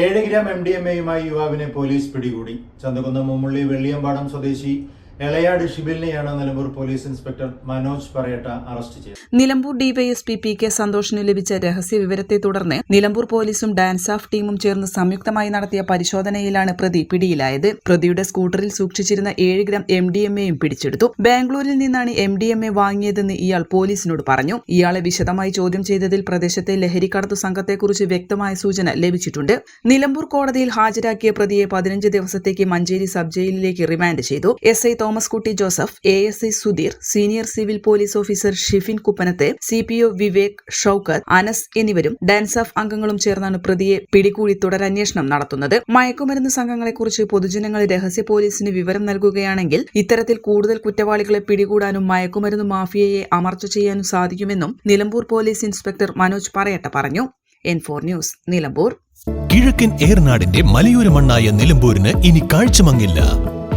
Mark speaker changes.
Speaker 1: ഏഴ് gram M D M എയുമായി യുവാവിനെ പോലീസ് പിടികൂടി. ചന്തകുന്നം മുമ്മുള്ളി വെള്ളിയമ്പാടം സ്വദേശി എളയാട് ഷിബിലിനെയാണ് Nilambur police inspector Manoj പറയട്ട arrest ചെയ്തത്.
Speaker 2: നിലമ്പൂർ ഡിവൈഎസ്പി പി കെ സന്തോഷിന് ലഭിച്ച രഹസ്യ വിവരത്തെ തുടർന്ന് നിലമ്പൂർ പോലീസും ഡാൻസ് ഓഫ് ടീമും ചേർന്ന് സംയുക്തമായി നടത്തിയ പരിശോധനയിലാണ് പ്രതി പിടിയിലായത്. പ്രതിയുടെ സ്കൂട്ടറിൽ സൂക്ഷിച്ചിരുന്ന ഏഴ് ഗ്രാം എം ഡി എം എയും പിടിച്ചെടുത്തു. ബാംഗ്ലൂരിൽ നിന്നാണ് എം ഡി എം എ വാങ്ങിയതെന്ന് ഇയാൾ പോലീസിനോട് പറഞ്ഞു. ഇയാളെ വിശദമായി ചോദ്യം ചെയ്തതിൽ പ്രദേശത്തെ ലഹരിക്കടത്തു സംഘത്തെക്കുറിച്ച് വ്യക്തമായ സൂചന ലഭിച്ചിട്ടുണ്ട്. നിലമ്പൂർ കോടതിയിൽ ഹാജരാക്കിയ പ്രതിയെ പതിനഞ്ച് ദിവസത്തേക്ക് മഞ്ചേരി സബ് ജയിലിലേക്ക് റിമാൻഡ് ചെയ്തു. S I Thomas Kutty Joseph A S I Sudheer senior civil police officer Shifin കുപ്പനത്തെ C P O Vivek Shoukath Anas എന്നിവരും ഡാൻസ് ഓഫ് അംഗങ്ങളും ചേർന്നാണ് പ്രതിയെ പിടികൂടി തുടരന്വേഷണം നടത്തുന്നത്. മയക്കുമരുന്ന് സംഘങ്ങളെക്കുറിച്ച് പൊതുജനങ്ങൾ രഹസ്യ പോലീസിന് വിവരം നൽകുകയാണെങ്കിൽ ഇത്തരത്തിൽ കൂടുതൽ കുറ്റവാളികളെ പിടികൂടാനും മയക്കുമരുന്ന് മാഫിയയെ അമർച്ച ചെയ്യാനും സാധിക്കുമെന്നും നിലമ്പൂർ പോലീസ് ഇൻസ്പെക്ടർ മനോജ് പറയട്ട പറഞ്ഞു. N four news Nilambur.
Speaker 3: കിഴക്കൻ ഏർനാടിന്റെ മലയോര മണ്ണായ നിലമ്പൂരിന് ഇനി കാഴ്ചമങ്ങില്ല.